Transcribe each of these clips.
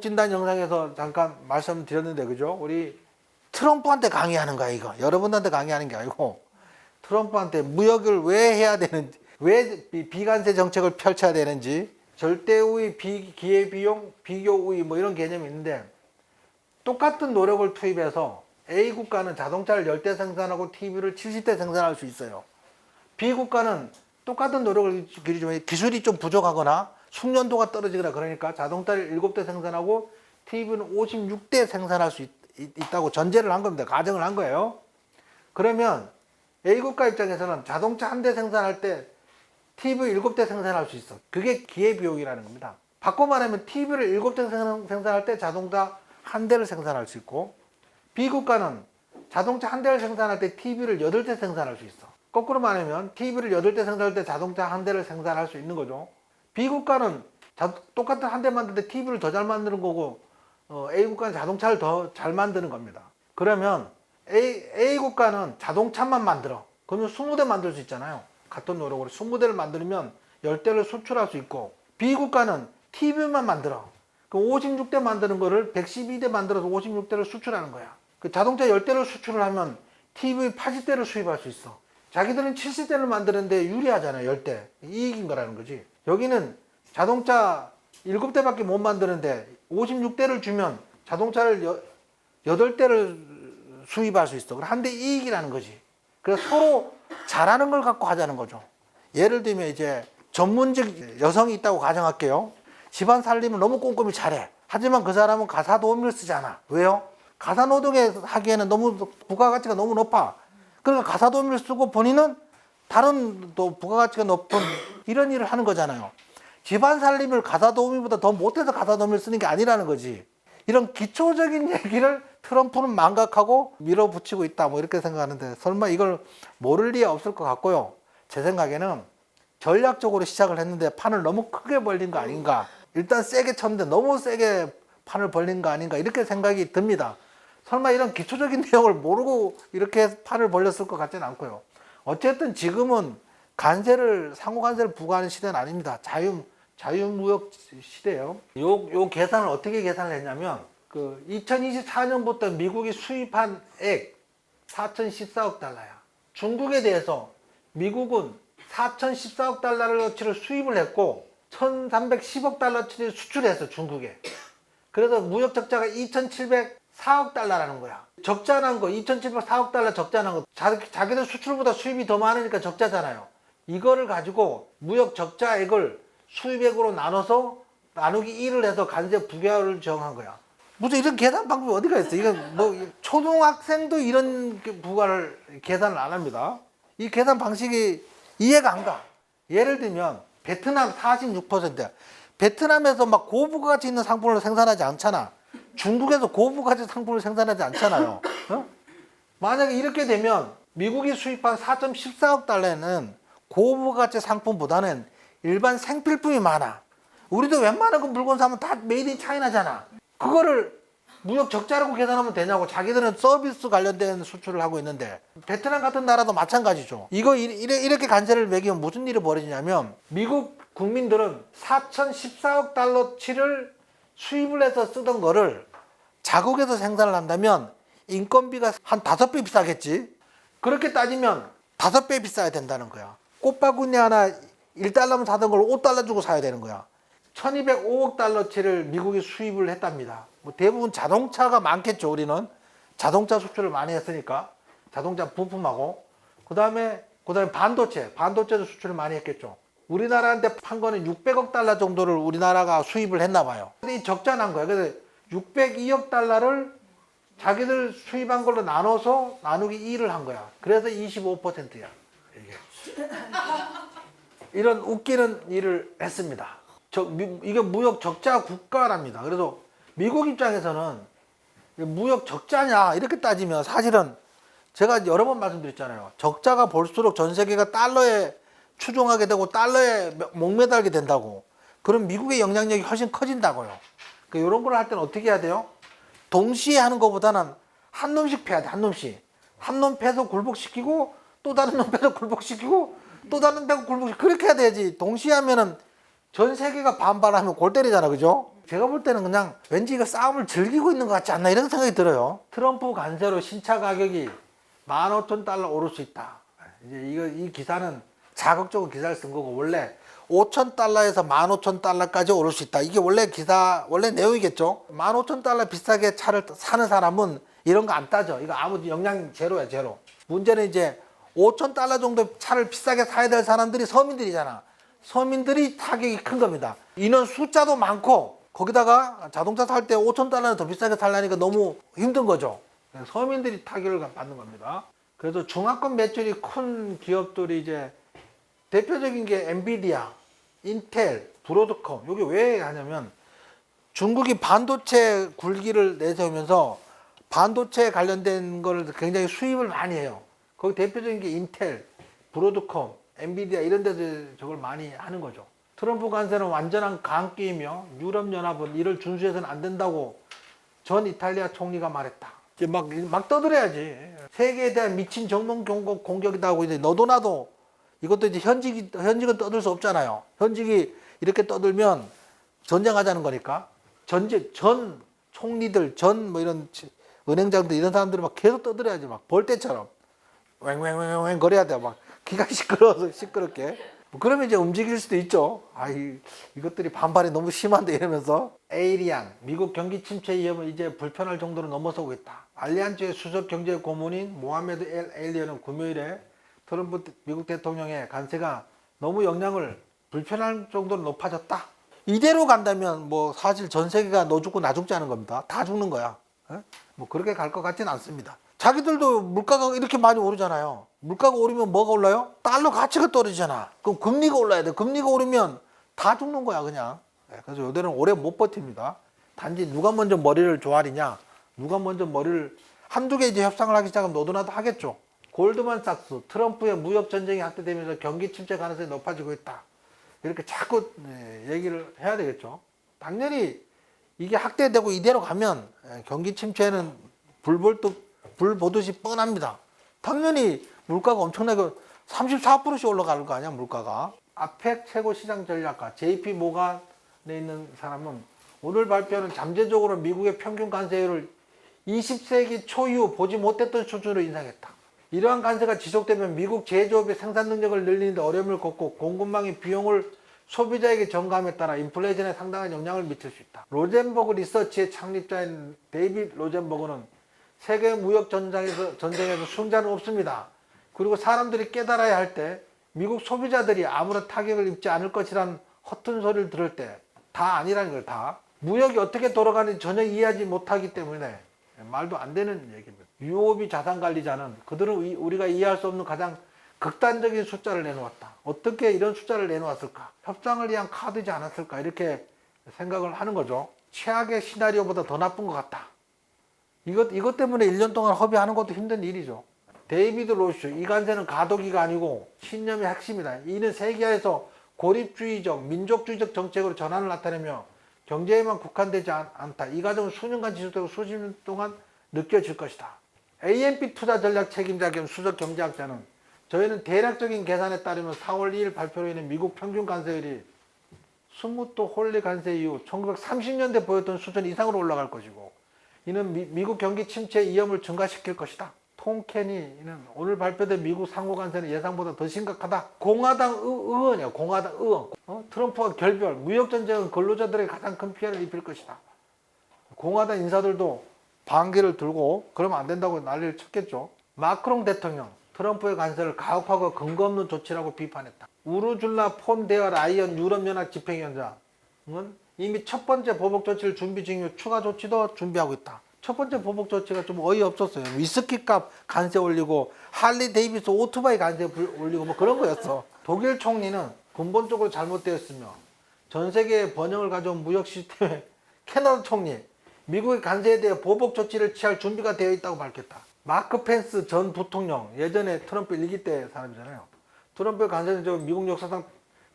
진단 영상에서 잠깐 말씀드렸는데 그죠? 우리 트럼프한테 강의하는 거야 이거. 여러분한테 강의하는 게 아니고 트럼프한테 무역을 왜 해야 되는지, 왜 비- 비관세 정책을 펼쳐야 되는지, 절대 우위, 비, 기회 비용, 비교 우위 뭐 이런 개념이 있는데 똑같은 노력을 투입해서 A 국가는 자동차를 10대 생산하고 TV를 70대 생산할 수 있어요. B 국가는 똑같은 노력을 기술이 좀 부족하거나 숙련도가 떨어지거나 그러니까 자동차를 7대 생산하고 TV는 56대 생산할 수 있, 다고 전제를 한 겁니다. 가정을 한 거예요. 그러면 A 국가 입장에서는 자동차 한 대 생산할 때 TV 7대 생산할 수 있어. 그게 기회비용이라는 겁니다. 바꿔 말하면 TV를 7대 생산- 생산할 때 자동차 한 대를 생산할 수 있고 B 국가는 자동차 한 대를 생산할 때 TV를 8대 생산할 수 있어. 거꾸로 말하면 TV를 8대 생산할 때 자동차 한 대를 생산할 수 있는 거죠. B 국가는 자- 똑같은 한대때 TV를 더 잘 만드는 거고 어, A 국가는 자동차를 더 잘 만드는 겁니다. 그러면 A, A 국가는 자동차만 만들어. 그러면 20대 만들 수 있잖아요. 같은 노력으로 20대를 만들면 10대를 수출할 수 있고 B 국가는 TV만 만들어. 그 56대 만드는 거를 112대 만들어서 56대를 수출하는 거야. 그 자동차 10대를 수출을 하면 TV 80대를 수입할 수 있어. 자기들은 70대를 만드는데 유리하잖아요. 10대. 이익인 거라는 거지. 여기는 자동차 7대밖에 못 만드는데 56대를 주면 자동차를 여, 8대를 수입할 수 있어. 그럼 한 대 이익이라는 거지. 그래서 서로 잘하는 걸 갖고 하자는 거죠. 예를 들면 이제 전문직 여성이 있다고 가정할게요. 집안 살림을 너무 꼼꼼히 잘해. 하지만 그 사람은 가사 도우미를 쓰잖아. 왜요? 가사 노동에 하기에는 너무 부가가치가 너무 높아. 그러니까 가사 도우미를 쓰고 본인은 다른 또 부가가치가 높은 이런 일을 하는 거잖아요. 집안 살림을 가사 도우미보다 더 못해서 가사 도우미를 쓰는 게 아니라는 거지. 이런 기초적인 얘기를 트럼프는 망각하고 밀어붙이고 있다. 뭐 이렇게 생각하는데 설마 이걸 모를 리가 없을 것 같고요. 제 생각에는 전략적으로 시작을 했는데 판을 너무 크게 벌린 거 아닌가. 일단 세게 쳤는데 너무 세게 판을 벌린 거 아닌가. 이렇게 생각이 듭니다. 설마 이런 기초적인 내용을 모르고 이렇게 판을 벌렸을 것 같지는 않고요. 어쨌든 지금은 관세를 상호 관세를 부과하는 시대는 아닙니다. 자유 자유무역 시대예요. 요, 요 계산을 어떻게 계산을 했냐면 그 2024년부터 미국이 수입한 액 4,014억 달러야. 중국에 대해서 미국은 4,014억 달러어치를 수입을 했고 1,310억 달러치를 수출했어 중국에. 그래서 무역 적자가 2,704억 달러라는 거야. 적자난 거, 2,704억 달러 적자난 거. 자, 자기들 수출보다 수입이 더 많으니까 적자잖아요. 이거를 가지고 무역 적자액을 수입액으로 나눠서 나누기 1을 해서 관세 부과를 정한 거야. 무슨 이런 계산 방법이 어디가 있어? 이건 뭐 초등학생도 이런 그 부과를 계산을 안 합니다. 이 계산 방식이 이해가 안 가. 예를 들면 베트남 46%야. 베트남에서 막 고부가치 있는 상품을 생산하지 않잖아. 중국에서 고부가치 상품을 생산하지 않잖아요. 어? 만약에 이렇게 되면 미국이 수입한 4.14억 달러는 고부가치 상품보다는 일반 생필품이 많아. 우리도 웬만한 그 물건 사면 다 메이드 인 차이나잖아. 그거를 무역 적자라고 계산하면 되냐고 자기들은 서비스 관련된 수출을 하고 있는데 베트남 같은 나라도 마찬가지죠. 이거 이렇게 관세를 매기면 무슨 일이 벌어지냐면 미국 국민들은 4,014억 달러치를 수입을 해서 쓰던 거를 자국에서 생산을 한다면 인건비가 한 다섯 배 비싸겠지. 그렇게 따지면 다섯 배 비싸야 된다는 거야. 꽃바구니 하나 1달러면 사던 걸 5달러 주고 사야 되는 거야. 1205억 달러치를 미국이 수입을 했답니다. 뭐 대부분 자동차가 많겠죠, 우리는. 자동차 수출을 많이 했으니까. 자동차 부품하고. 그 다음에, 그 다음에 반도체. 반도체도 수출을 많이 했겠죠. 우리나라한테 판 거는 600억 달러 정도를 우리나라가 수입을 했나 봐요. 근데 이 적자 난 거야. 그래서 602억 달러를 자기들 수입한 걸로 나눠서 나누기 2를 한 거야. 그래서 25%야. 이게. 이런 웃기는 일을 했습니다. 저, 미- 이게 무역 적자 국가랍니다. 그래서 미국 입장에서는 무역 적자냐 이렇게 따지면 사실은 제가 여러 번 말씀드렸잖아요. 적자가 볼수록 전 세계가 달러에 추종하게 되고 달러에 목매달게 된다고. 그럼 미국의 영향력이 훨씬 커진다고요. 그 이런 걸 할 때는 어떻게 해야 돼요? 동시에 하는 것보다는 한 놈씩 패야 돼, 한 놈씩. 한 놈 패서 굴복시키고 또 다른 놈 패서 굴복시키고 또 다른 패고 굴복시키고 그렇게 해야 되지. 동시에 하면은 전 세계가 반발하면 골 때리잖아, 그죠? 제가 볼 때는 그냥 왠지 이거 싸움을 즐기고 있는 것 같지 않나 이런 생각이 들어요. 트럼프 관세로 신차 가격이 15,000달러 오를 수 있다. 이제 이거 이 기사는 자극적으로 기사를 쓴 거고 원래 5,000달러에서 15,000 달러까지 오를 수 있다. 이게 원래 기사 원래 내용이겠죠. 15,000 달러 비싸게 차를 사는 사람은 이런 거 안 따져. 이거 아무 영향 제로야 제로. 문제는 이제 5,000달러 정도 차를 비싸게 사야 될 사람들이 서민들이잖아. 서민들이 타격이 큰 겁니다. 인원 숫자도 많고 거기다가 자동차 살 때 5,000달러는 더 비싸게 살려니까 너무 힘든 거죠. 서민들이 타격을 받는 겁니다. 그래서 중화권 매출이 큰 기업들이 이제 대표적인 게 엔비디아, 인텔, 브로드컴. 이게 왜 하냐면 중국이 반도체 굴기를 내세우면서 반도체 관련된 거를 굉장히 수입을 많이 해요. 거기 대표적인 게 인텔, 브로드컴, 엔비디아 이런 데서 저걸 많이 하는 거죠. 트럼프 관세는 완전한 강게임이며 유럽연합은 이를 준수해서는 안 된다고 전 이탈리아 총리가 말했다. 이제 막, 막 떠들어야지. 세계에 대한 미친 공격, 공격이다 하고 이제 너도 나도 이것도 이제 현직이, 현직은 떠들 수 없잖아요. 현직이 이렇게 떠들면 전쟁하자는 거니까. 전직, 전 총리들, 전 뭐 이런 치- 은행장들 이런 사람들이 막 계속 떠들어야지. 막 벌떼처럼. 왱왱왱왱 거려야 돼. 막 귀가 시끄러워서 시끄럽게. 뭐 그러면 이제 움직일 수도 있죠. 아, 이, 이것들이 반발이 너무 심한데 이러면서 에이리안 미국 경기 침체 위험을 이제 불편할 정도로 넘어서고 있다. 알리안츠의 수석 경제 고문인 모하메드 엘 에일리언은 금요일에 트럼프 대- 미국 대통령의 관세가 너무 영향을 불편할 정도로 높아졌다. 이대로 간다면 뭐 사실 전 세계가 너 죽고 나 죽지 않은 겁니다. 다 죽는 거야. 예? 뭐 그렇게 갈 것 같지는 않습니다. 자기들도 물가가 이렇게 많이 오르잖아요. 물가가 오르면 뭐가 올라요? 달러 가치가 떨어지잖아. 그럼 금리가 올라야 돼. 금리가 오르면 다 죽는 거야 그냥. 예, 그래서 요들은 오래 못 버팁니다. 단지 누가 먼저 머리를 조아리냐, 누가 먼저 머리를 한두 개 이제 협상을 하기 시작하면 너도 나도 하겠죠. 골드만삭스 트럼프의 무역 전쟁이 확대되면서 경기 침체 가능성이 높아지고 있다. 이렇게 자꾸 네, 얘기를 해야 되겠죠. 당연히 이게 확대되고 이대로 가면 예, 경기 침체는 불볼듯 불 보듯이 뻔합니다. 당연히 물가가 엄청나게 34%씩 올라가는 거 아니야 물가가. 아펙 최고 시장 전략가 JP 모간에 있는 사람은 오늘 발표는 잠재적으로 미국의 평균 관세율을 20세기 초 이후 보지 못했던 수준으로 인상했다. 이러한 관세가 지속되면 미국 제조업의 생산 능력을 늘리는데 어려움을 겪고 공급망의 비용을 소비자에게 전감에 따라 인플레이션에 상당한 영향을 미칠 수 있다. 로젠버그 리서치의 창립자인 데이빗 로젠버그는 세계 무역 전쟁에서, 전쟁에서 승자는 없습니다. 그리고 사람들이 깨달아야 할 때 미국 소비자들이 아무런 타격을 입지 않을 것이란 허튼 소리를 들을 때 다 아니라는 걸 다. 무역이 어떻게 돌아가는지 전혀 이해하지 못하기 때문에 말도 안 되는 얘기입니다. 유오비 자산 관리자는 그들은 이- 우리가 이해할 수 없는 가장 극단적인 숫자를 내놓았다. 어떻게 이런 숫자를 내놓았을까? 협상을 위한 카드지 않았을까? 이렇게 생각을 하는 거죠. 최악의 시나리오보다 더 나쁜 것 같다. 이것, 이것 때문에 1년 동안 허비하는 것도 힘든 일이죠. 데이비드 로슈, 이 관세는 가도기가 아니고 신념의 핵심이다. 이는 세계에서 고립주의적, 민족주의적 정책으로 전환을 나타내며 경제에만 국한되지 않, 않다. 이 과정은 수년간 지속되고 수십 년 동안 느껴질 것이다. AMP 투자 전략 책임자 겸 수석 경제학자는 저희는 대략적인 계산에 따르면 4월 2일 발표로 인해 미국 평균 관세율이 스무트 홀리 관세 이후 1930년대 보였던 수준 이상으로 올라갈 것이고 이는 미, 국 경기 침체 위험을 증가시킬 것이다. 톰 케니는 오늘 발표된 미국 상호 관세는 예상보다 더 심각하다. 공화당 의, 의원이야. 공화당 의원. 어? 트럼프와 결별. 무역 전쟁은 근로자들에게 가장 큰 피해를 입힐 것이다. 공화당 인사들도 반기를 들고 그러면 안 된다고 난리를 쳤겠죠. 마크롱 대통령 트럼프의 관세를 가혹하고 근거 없는 조치라고 비판했다. 우르줄라 폰데어 라이언 유럽연합 집행위원장은 이미 첫 번째 보복 조치를 준비 중이며 추가 조치도 준비하고 있다. 첫 번째 보복 조치가 좀 어이없었어요. 위스키 값 관세 올리고 할리 데이비스 오토바이 불- 올리고 뭐 그런 거였어. 독일 총리는 근본적으로 잘못되었으며 전 세계에 번영을 가져온 무역 시스템의 캐나다 총리 미국의 관세에 대해 보복 조치를 취할 준비가 되어 있다고 밝혔다. 마크 펜스 전 부통령 예전에 트럼프 일기 때 사람이잖아요. 트럼프의 관세는 저 미국 역사상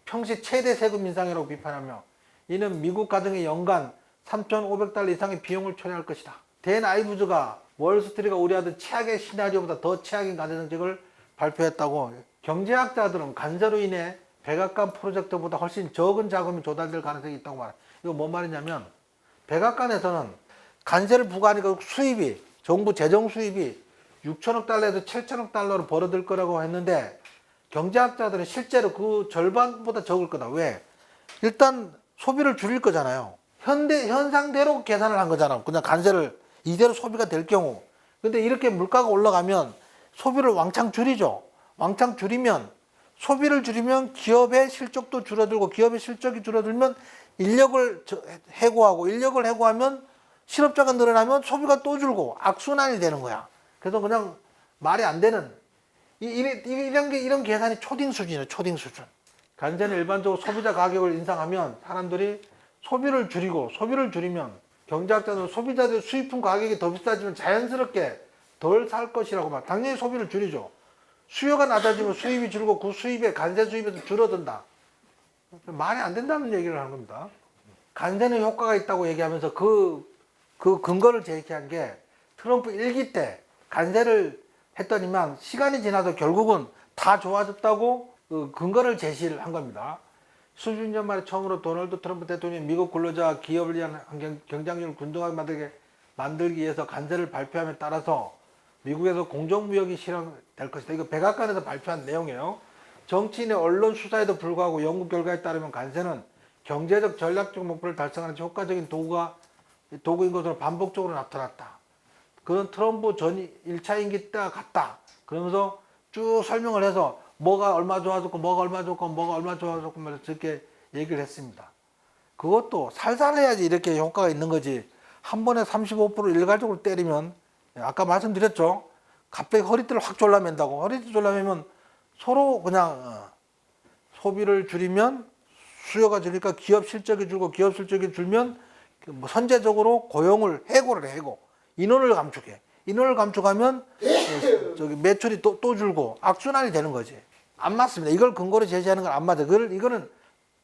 평시 최대 세금 인상이라고 비판하며 이는 미국 가정의 연간 3,500달러 이상의 비용을 초래할 것이다. 댄 아이브즈가 월스트리트가 우려하던 최악의 시나리오보다 더 최악인 관세 정책을 발표했다고 경제학자들은 관세로 인해 백악관 프로젝트보다 훨씬 적은 자금이 조달될 가능성이 있다고 말해. 이거 뭔 말이냐면 백악관에서는 관세를 부과하니까 수입이 정부 재정 수입이 6천억 달러에서 7천억 달러로 벌어들 거라고 했는데 경제학자들은 실제로 그 절반보다 적을 거다. 왜? 일단 소비를 줄일 거잖아요. 현대 현상대로 계산을 한 거잖아. 그냥 관세를 이대로 소비가 될 경우. 근데 이렇게 물가가 올라가면 소비를 왕창 줄이죠. 왕창 줄이면 소비를 줄이면 기업의 실적도 줄어들고 기업의 실적이 줄어들면 인력을 저- 해고하고 인력을 해고하면 실업자가 늘어나면 소비가 또 줄고 악순환이 되는 거야. 그래서 그냥 말이 안 되는 이, 이런 게 이런 계산이 초딩 수준이에요. 초딩 수준. 간제는 일반적으로 소비자 가격을 인상하면 사람들이 소비를 줄이고 소비를 줄이면 경제학자는 소비자들 수입품 가격이 더 비싸지면 자연스럽게 덜 살 것이라고 말. 당연히 소비를 줄이죠. 수요가 낮아지면 수입이 줄고 그 수입에 간세 수입에서 줄어든다. 말이 안 된다는 얘기를 하는 겁니다. 간세는 효과가 있다고 얘기하면서 그, 그 근거를 제기한 게 트럼프 일기 때 간세를 했더니만 시간이 지나서 결국은 다 좋아졌다고 그 근거를 제시를 한 겁니다. 수십 년 만에 처음으로 도널드 트럼프 대통령이 미국 근로자 기업을 위한 경- 경쟁력을 균등하게 만들게 만들기 위해서 간세를 발표함에 따라서 미국에서 공정무역이 실현될 것이다. 이거 백악관에서 발표한 내용이에요. 정치인의 언론 수사에도 불구하고 연구 결과에 따르면 간세는 경제적 전략적 목표를 달성하는 데 효과적인 도구가 도구인 것으로 반복적으로 나타났다. 그건 트럼프 전 1차 임기 때와 같다. 그러면서 쭉 설명을 해서 뭐가 얼마 좋아졌고 뭐가 얼마 좋고 뭐가 얼마 좋아졌고 이렇게 얘기를 했습니다. 그것도 살살 해야지 이렇게 효과가 있는 거지. 한 번에 35% 일괄적으로 때리면 아까 말씀드렸죠. 갑자기 허리띠를 확 졸라맨다고. 허리띠 졸라매면 서로 그냥 어, 소비를 줄이면 수요가 줄니까 기업 실적이 줄고 기업 실적이 줄면 그 뭐 선제적으로 고용을 해고를 해, 해고 인원을 감축해. 인원을 감축하면 어, 저기 매출이 또, 또 줄고 악순환이 되는 거지. 안 맞습니다. 이걸 근거로 제시하는 건 안 맞아. 그걸 이거는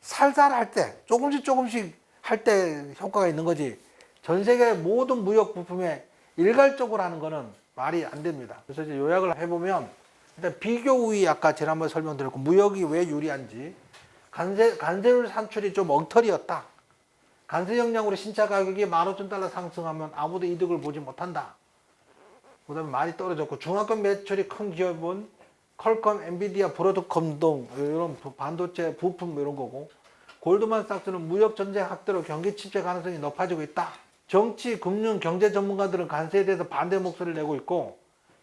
살살 할 때 조금씩 조금씩 할 때 효과가 있는 거지. 전 세계 모든 무역 부품에 일괄적으로 하는 거는 말이 안 됩니다. 그래서 이제 요약을 해보면 일단 비교 우위 아까 지난번에 설명드렸고 무역이 왜 유리한지. 간세, 간세율 산출이 좀 엉터리였다. 간세 역량으로 신차 가격이 15,000달러 상승하면 아무도 이득을 보지 못한다. 그 다음에 많이 떨어졌고 중화권 매출이 큰 기업은 컬컴, 엔비디아, 브로드컴 등 이런 부- 반도체 부품 이런 거고 골드만삭스는 무역 전쟁 확대로 경기 침체 가능성이 높아지고 있다. 정치, 금융, 경제 전문가들은 간세에 대해서 반대 목소리를 내고 있고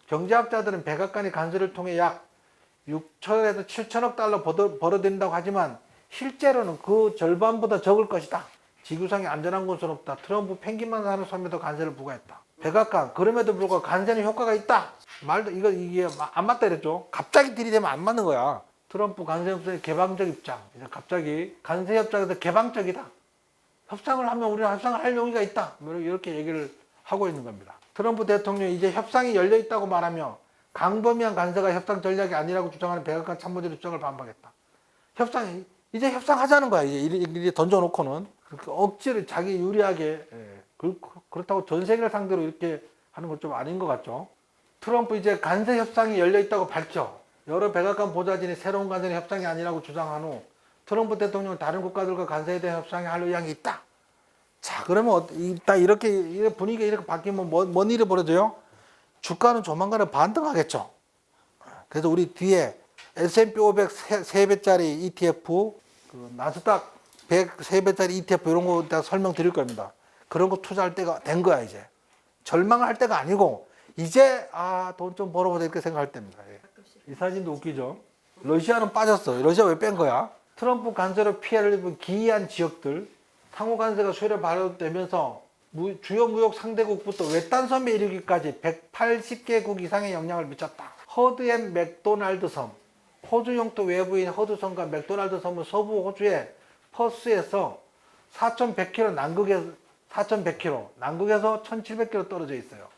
경제학자들은 백악관이 간세를 통해 약 6천에서 7천억 달러 벌어- 벌어들인다고 하지만 실제로는 그 절반보다 적을 것이다. 지구상에 안전한 곳은 없다. 트럼프 펭귄만 사는 섬에도 간세를 부과했다. 백악관 그럼에도 불구하고 간세는 효과가 있다. 말도 이거 이게 안 맞다 이랬죠. 갑자기 들이대면 안 맞는 거야. 트럼프 간세 협상의 개방적 입장. 이제 갑자기 간세 협상에서 개방적이다. 협상을 하면 우리는 협상을 할 용의가 있다. 뭐 이렇게 얘기를 하고 있는 겁니다. 트럼프 대통령이 이제 협상이 열려 있다고 말하며 강범위한 간세가 협상 전략이 아니라고 주장하는 백악관 참모들의 주장을 반박했다. 협상 이제 협상하자는 거야. 이제 던져놓고는 그렇게 억지로 자기 유리하게 예. 그- 그렇다고 전 세계를 상대로 이렇게 하는 건 좀 아닌 것 같죠. 트럼프 이제 간세 협상이 열려 있다고 밝혀 여러 백악관 보좌진이 새로운 간세 협상이 아니라고 주장한 후 트럼프 대통령은 다른 국가들과 간세에 대한 협상에 할 의향이 있다. 자, 그러면 어- 이- 딱 이렇게 분위기가 이렇게 바뀌면 뭐, 뭔 일이 벌어져요? 주가는 조만간에 반등하겠죠. 그래서 우리 뒤에 S&P 500 세, 배짜리 ETF, 그 나스닥 100 3배짜리 ETF 이런 거 다 설명드릴 겁니다. 그런 거 투자할 때가 된 거야 이제. 절망을 할 때가 아니고 이제 아 돈 좀 벌어보자 이렇게 생각할 때입니다. 예. 이 사진도 웃기죠. 러시아는 빠졌어. 러시아 왜 뺀 거야? 트럼프 간세로 피해를 입은 기이한 지역들 상호 간세가 수요일에 발효되면서 무- 주요 무역 상대국부터 외딴 섬에 이르기까지 180개국 이상의 영향을 미쳤다. 허드 앤 맥도날드 섬, 호주 영토 외부인 허드 섬과 맥도날드 섬은 서부 호주의 퍼스에서 4,100km 남극에 4,100km 남극에서 1,700km 떨어져 있어요.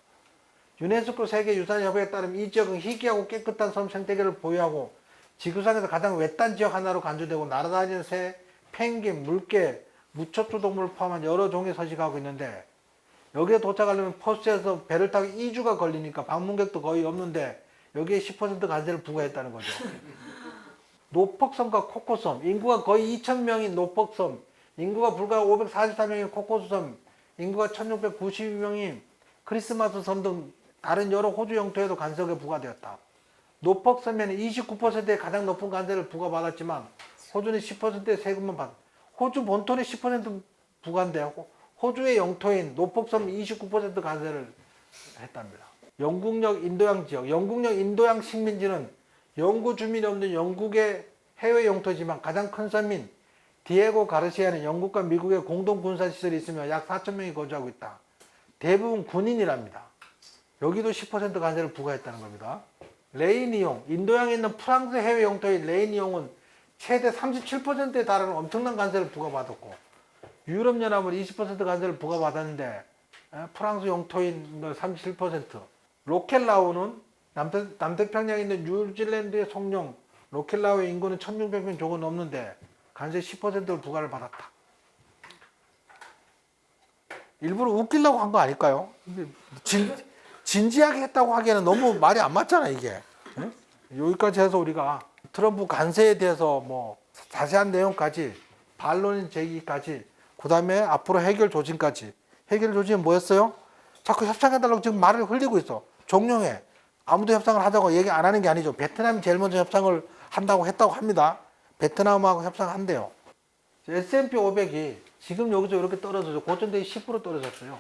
유네스코 세계 유산협회에 따르면 이 지역은 희귀하고 깨끗한 섬 생태계를 보유하고 지구상에서 가장 외딴 지역 하나로 간주되고 날아다니는 새, 펭귄, 물개, 무척추 동물을 포함한 여러 종이 서식하고 있는데 여기에 도착하려면 퍼스에서 배를 타고 2주가 걸리니까 방문객도 거의 없는데 여기에 10% 관세를 부과했다는 거죠. 노퍽섬과 코코섬, 인구가 거의 2,000명인 노퍽섬, 인구가 불과 544명인 코코스섬, 인구가 1692명이 크리스마스 섬 등 다른 여러 호주 영토에도 관세가 부과되었다. 노폭 섬에는 29%의 가장 높은 관세를 부과받았지만 호주는 10%의 세금만 받. 호주 본토는 10% 부과인데요. 호주의 영토인 노폭섬 29% 관세를 했답니다. 영국역 인도양 지역, 영국역 인도양 식민지는 영구 주민이 없는 영국의 해외 영토지만 가장 큰 섬인 디에고 가르시아는 영국과 미국의 공동 군사 시설이 있으며 약 4천 명이 거주하고 있다. 대부분 군인이랍니다. 여기도 10% 관세를 부과했다는 겁니다. 레이니용, 인도양에 있는 프랑스 해외 영토의 레이니용은 최대 37%에 달하는 엄청난 관세를 부과받았고 유럽연합은 20% 관세를 부과받았는데 에, 프랑스 영토인 37% 로켈라우는 남태, 남태평양에 있는 뉴질랜드의 송령 로켈라우의 인구는 1600명 조금 넘는데 관세 10%를 부과를 받았다. 일부러 웃기려고 한 거 아닐까요? 진, 진지하게 했다고 하기에는 너무 말이 안 맞잖아 이게. 응? 여기까지 해서 우리가 트럼프 관세에 대해서 뭐 자세한 내용까지 반론 제기까지 그 다음에 앞으로 해결 조짐까지 해결 조짐은 뭐였어요? 자꾸 협상해달라고 지금 말을 흘리고 있어. 종용해. 아무도 협상을 하자고 얘기 안 하는 게 아니죠. 베트남이 제일 먼저 협상을 한다고 했다고 합니다. 베트남하고 협상한대요. S&P 500이 지금 여기서 이렇게 떨어져서 고점대에 10% 떨어졌어요.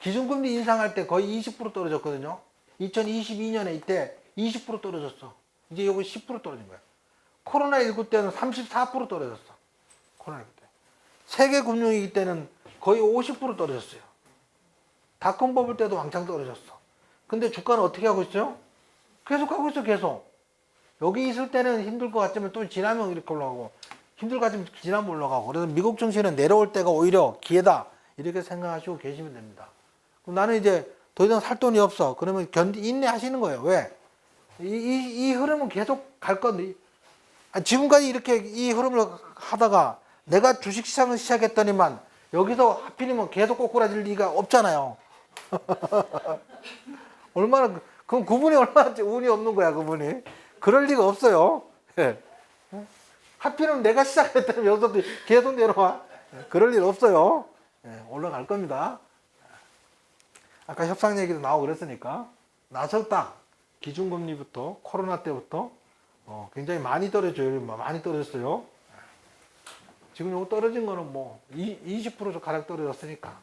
기준금리 인상할 때 거의 20% 떨어졌거든요. 2022년에 이때 20% 떨어졌어. 이제 여기 10% 떨어진 거야. 코로나19 때는 34% 떨어졌어. 코로나19 때. 세계 금융위기 때는 거의 50% 떨어졌어요. 닷컴 버블 때도 왕창 떨어졌어. 근데 주가는 어떻게 하고 있어요? 계속 하고 있어, 계속. 여기 있을 때는 힘들 것 같지만 또 지나면 이렇게 올라가고 힘들 것 같지만 지나면 올라가고 그래서 미국 증시는 내려올 때가 오히려 기회다 이렇게 생각하시고 계시면 됩니다. 그럼 나는 이제 더 이상 살 돈이 없어. 그러면 견디 인내하시는 거예요. 왜? 이, 이, 이 흐름은 계속 갈 건데 아, 지금까지 이렇게 이 흐름을 하다가 내가 주식 시장을 시작했더니만 여기서 하필이면 계속 꼬꾸라질 리가 없잖아요. 얼마나 그- 그럼 그분이 얼마나 운이 없는 거야 그분이 그럴 리가 없어요. 예. 하필이면 내가 시작했다면 여기서 계속 내려와 예, 그럴 일 없어요. 예, 올라갈 겁니다. 아까 협상 얘기도 나오고 그랬으니까 나섰다 기준금리부터 코로나 때부터 어, 굉장히 많이 떨어져요. 많이 떨어졌어요. 지금 요거 떨어진 거는 뭐 20% 가량 떨어졌으니까